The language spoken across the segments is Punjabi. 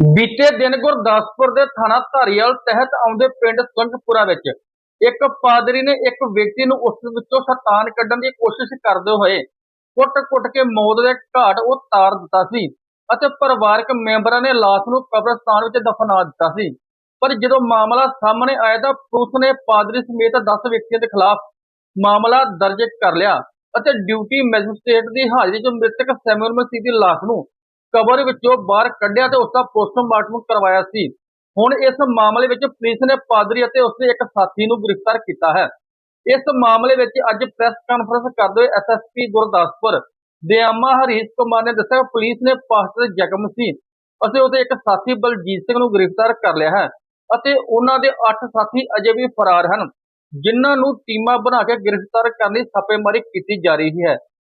ਬੀਤੇ ਦਿਨ ਗੁਰਦਾਸਪੁਰ ਦੇ ਥਾਣਾ ਧਾਰੀਵਾਲ ਤਹਿਤ ਆਉਂਦੇ ਪਿੰਡ ਸੰਗਪੁਰਾ ਵਿੱਚ ਇੱਕ ਪਾਦਰੀ ਨੇ ਇੱਕ ਵਿਅਕਤੀ ਨੂੰ ਉਸ ਵਿੱਚੋਂ ਸ਼ੈਤਾਨ ਕੱਢਣ ਦੀ ਕੋਸ਼ਿਸ਼ ਕਰਦੇ ਹੋਏ ਕੁੱਟ-ਕੁੱਟ ਕੇ ਮੌਤ ਦੇ ਘਾਟ ਉਤਾਰ ਦਿੱਤਾ ਸੀ ਅਤੇ ਪਰਿਵਾਰਕ ਮੈਂਬਰਾਂ ਨੇ ਲਾਸ਼ ਨੂੰ ਕਬਰਸਤਾਨ ਵਿੱਚ ਦਫਨਾ ਦਿੱਤਾ ਸੀ। ਪਰ ਜਦੋਂ ਮਾਮਲਾ ਸਾਹਮਣੇ ਆਇਆ ਤਾਂ ਪੁਲਿਸ ਨੇ ਪਾਦਰੀ ਸਮੇਤ 10 ਵਿਅਕਤੀਆਂ ਦੇ ਖਿਲਾਫ ਮਾਮਲਾ ਦਰਜ ਕਰ ਲਿਆ ਅਤੇ ਡਿਊਟੀ ਮੈਜਿਸਟ੍ਰੇਟ ਦੀ ਹਾਜ਼ਰੀ 'ਚ ਮ੍ਰਿਤਕ ਸੈਮੂਅਲ ਮਸੀਹ ਦੀ ਲਾਸ਼ ਨੂੰ ਕਬਰ ਵਿੱਚੋਂ ਬਾਹਰ ਕੱਢਿਆ ਤੇ ਉਸ ਦਾ ਪੋਸਟਮਾਰਟਮ ਕਰਵਾਇਆ ਸੀ। ਹੁਣ ਇਸ ਮਾਮਲੇ ਵਿੱਚ ਪੁਲਿਸ ਨੇ ਪਾਦਰੀ ਅਤੇ ਉਸ ਦੇ ਇੱਕ ਸਾਥੀ ਨੂੰ ਗ੍ਰਿਫਤਾਰ ਕੀਤਾ ਹੈ। ਇਸ ਮਾਮਲੇ ਵਿੱਚ ਅੱਜ ਪ੍ਰੈਸ ਕਾਨਫਰੰਸ ਕਰਦੇ ਹੋਏ ਐਸਐਸਪੀ ਗੁਰਦਾਸਪੁਰ ਦਿਆਮਾ ਹਰੀਸ਼ ਕੁਮਾਰ ਨੇ ਦੱਸਿਆ ਪੁਲਿਸ ਨੇ ਪਾਸਟਰ ਜਗਮ ਸੀ। ਅਤੇ ਉਹਦੇ ਇੱਕ ਸਾਥੀ ਬਲਜੀਤ ਸਿੰਘ ਨੂੰ ਗ੍ਰਿਫਤਾਰ ਕਰ ਲਿਆ ਹੈ ਅਤੇ ਉਹਨਾਂ ਦੇ 8 ਸਾਥੀ ਅਜੇ ਵੀ ਫਰਾਰ ਹਨ, ਜਿਨ੍ਹਾਂ ਨੂੰ ਟੀਮਾਂ ਬਣਾ ਕੇ ਗ੍ਰਿਫਤਾਰ ਕਰਨ ਲਈ ਛਾਪੇਮਾਰੀ ਕੀਤੀ ਜਾ ਰਹੀ ਹੈ।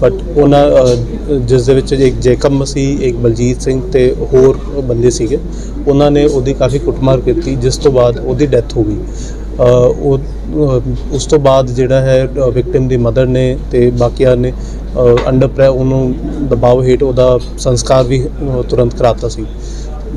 ਬਟ ਉਹਨਾਂ ਜਿਸ ਦੇ ਵਿੱਚ ਇੱਕ ਜੇਕਬ ਮਸੀਹ ਇੱਕ ਬਲਜੀਤ ਸਿੰਘ ਤੇ ਹੋਰ ਬੰਦੇ ਸੀਗੇ, ਉਹਨਾਂ ਨੇ ਉਹਦੀ ਕਾਫੀ ਕੁੱਟਮਾਰ ਕੀਤੀ, ਜਿਸ ਤੋਂ ਬਾਅਦ ਉਹਦੀ ਡੈਥ ਹੋ ਗਈ। ਉਹ ਉਸ ਤੋਂ ਬਾਅਦ ਜਿਹੜਾ ਹੈ ਵਿਕਟਿਮ ਦੀ ਮਦਰ ਨੇ ਤੇ ਬਾਕੀਆਂ ਨੇ ਅੰਡਰ ਪ੍ਰੈ ਉਹਨੂੰ ਦਬਾਅ ਹੇਠ ਉਹਦਾ ਸੰਸਕਾਰ ਵੀ ਤੁਰੰਤ ਕਰਾਤਾ ਸੀ।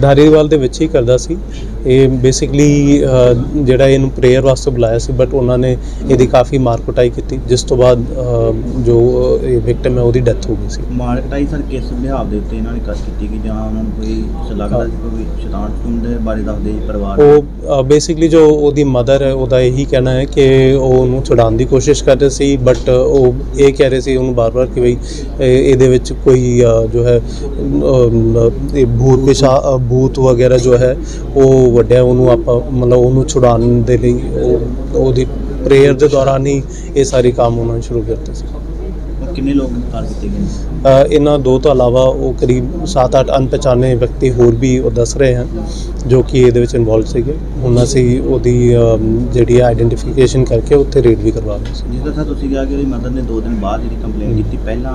ਧਾਰੀਵਾਲ ਦੇ ਵਿੱਚ ਹੀ ਕਰਦਾ ਸੀ। ਇਹ ਬੇਸਿਕਲੀ ਜਿਹੜਾ ਇਹਨੂੰ ਪ੍ਰੇਅਰ ਵਾਸਤੇ ਬੁਲਾਇਆ ਸੀ ਬਟ ਉਹਨਾਂ ਨੇ ਇਹਦੀ ਕਾਫੀ ਮਾਰ ਕੁਟਾਈ ਕੀਤੀ ਜਿਸ ਤੋਂ ਬਾਅਦ ਜੋ ਇਹ ਵਿਕਟਮ ਹੈ ਉਹਦੀ ਡੈਥ ਹੋ ਗਈ ਸੀ ਮਾਰਕਟਾਈ ਸਰ ਕਿਸ ਵਿਹਾਰ ਦੇ ਉੱਤੇ ਇਹਨਾਂ ਨੇ ਕਰ ਕੀਤੀ ਕਿ ਜਾਂ ਉਹਨਾਂ ਨੂੰ ਕੋਈ ਲੱਗਦਾ ਸੀ ਕੋਈ ਸ਼ੈਤਾਨ ਸ਼ੁਤਨ ਦੇ ਬਾਰੇ ਦੱਸਦੇ ਪਰਿਵਾਰ? ਉਹ ਬੇਸਿਕਲੀ ਜੋ ਉਹਦੀ ਮਦਰ ਹੈ ਉਹਦਾ ਇਹੀ ਕਹਿਣਾ ਹੈ ਕਿ ਉਹ ਉਹਨੂੰ ਛੁਡਾਉਣ ਦੀ ਕੋਸ਼ਿਸ਼ ਕਰ ਰਹੇ ਸੀ ਬਟ ਉਹ ਇਹ ਕਹਿ ਰਹੇ ਸੀ ਉਹਨੂੰ ਬਾਰ-ਬਾਰ ਕਿ ਇਹ- ਇਹਦੇ ਵਿੱਚ ਕੋਈ ਜੋ ਹੈ ਇਹ ਭੂਤ ਪਿਸ਼ਾ ਭੂਤ ਵਗੈਰਾ ਜੋ ਹੈ ਉਹ ਵੱਡਿਆ ਉਹਨੂੰ ਆਪਾਂ ਮਤਲਬ ਉਹਨੂੰ ਛੁਡਾਉਣ ਦੇ ਲਈ ਉਹ ਉਹਦੀ ਪ੍ਰੇਅਰ ਦੇ ਦੌਰਾਨ ਹੀ ਇਹ ਸਾਰੇ ਕੰਮ ਉਹਨਾਂ ਨੇ ਸ਼ੁਰੂ ਕਰਤੇ ਸੀ। ਕਿੰਨੇ ਲੋਕ ਗ੍ਰਿਫਤਾਰ ਕੀਤੇ ਗਏ ਇਹਨਾਂ ਦੋ ਤੋਂ ਇਲਾਵਾ ਉਹ ਕਰੀਬ 7-8 ਅਣਪਛਾਣੇ ਵਿਅਕਤੀ ਹੋਰ ਵੀ ਉਹ ਦੱਸ ਰਹੇ ਹਨ ਜੋ ਕਿ ਇਹਦੇ ਵਿੱਚ ਇਨਵੋਲਵ ਸੀਗੇ। ਹੁਣ ਅਸੀਂ ਉਹਦੀ ਜਿਹੜੀ ਆਈਡੈਂਟੀਫਿਕੇਸ਼ਨ ਕਰਕੇ ਉੱਥੇ ਰੇਡ ਵੀ ਕਰਵਾ ਰਹੇ ਸੀ। ਜਿਸ ਤਰ੍ਹਾਂ ਤੁਸੀਂ ਕਿਹਾ ਕਿ ਉਹਦੀ ਮਦਰ ਨੇ 2 ਦਿਨ ਬਾਅਦ ਜਿਹੜੀ ਕੰਪਲੇਂਟ ਕੀਤੀ ਪਹਿਲਾਂ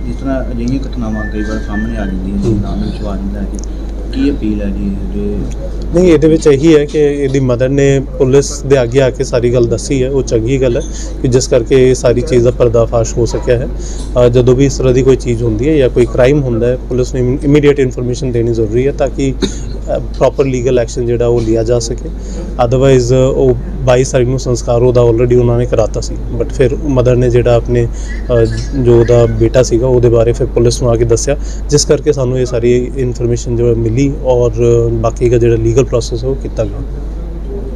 ਜਿਸ ਤਰ੍ਹਾਂ ਅਜਿਹੀਆਂ ਘਟਨਾਵਾਂ ਕਈ ਵਾਰ ਸਾਹਮਣੇ ਆ ਜਾਂਦੀਆਂ ਨੇ। ਨਾਮ ਨਹੀਂ ਲੈ ਕੇ ਕੀ ਅਪੀਲ ਹੈ ਜੀ ਜੇ ਨਹੀਂ ਇਹਦੇ ਵਿੱਚ ਇਹੀ ਹੈ ਕਿ ਇਹਦੀ ਮਦਰ ਨੇ ਪੁਲਿਸ ਦੇ ਅੱਗੇ ਆ ਕੇ ਸਾਰੀ ਗੱਲ ਦੱਸੀ ਹੈ। ਉਹ ਚੰਗੀ ਗੱਲ ਹੈ ਕਿ ਜਿਸ ਕਰਕੇ ਇਹ ਸਾਰੀ ਚੀਜ਼ ਦਾ ਪਰਦਾਫਾਸ਼ ਹੋ ਸਕਿਆ ਹੈ। ਅ, ਜਦੋਂ ਵੀ ਇਸ ਤਰ੍ਹਾਂ ਦੀ ਕੋਈ ਚੀਜ਼ ਹੁੰਦੀ ਹੈ ਜਾਂ ਕੋਈ ਕ੍ਰਾਈਮ ਹੁੰਦਾ ਹੈ ਪੁਲਿਸ ਨੂੰ ਇਮੀਡੀਏਟ ਇਨਫੋਰਮੇਸ਼ਨ ਦੇਣੀ ਜ਼ਰੂਰੀ ਹੈ ਤਾਂ ਕਿ ਪ੍ਰੋਪਰ ਲੀਗਲ ਐਕਸ਼ਨ ਜਿਹੜਾ ਉਹ ਲਿਆ ਜਾ ਸਕੇ। ਅਦਰਵਾਈਜ਼ ਉਹ 22 ਤਾਰੀਖ ਨੂੰ ਸੰਸਕਾਰ ਉਹਦਾ ਆਲਰੇਡੀ ਉਹਨਾਂ ਨੇ ਕਰਾਤਾ ਸੀ। ਬਟ ਫਿਰ ਮਦਰ ਨੇ ਜਿਹੜਾ ਆਪਣੇ ਅ, ਜੋ ਉਹਦਾ ਬੇਟਾ ਸੀਗਾ ਉਹਦੇ ਬਾਰੇ ਫਿਰ ਪੁਲਿਸ ਨੂੰ ਆ ਕੇ ਦੱਸਿਆ। ਜਿਸ ਕਰਕੇ ਸਾਨੂੰ ਇਹ ਸਾਰੀ ਇਨਫੋਰਮੇਸ਼ਨ ਜੋ ਮਿਲੀ ਮਿਲੀ ਔਰ ਬਾਕੀ ਦਾ ਜਿਹੜਾ ਲੀਗਲ ਪ੍ਰੋਸੈਸ ਹੈ ਉਹ ਕੀਤਾ ਗਿਆ।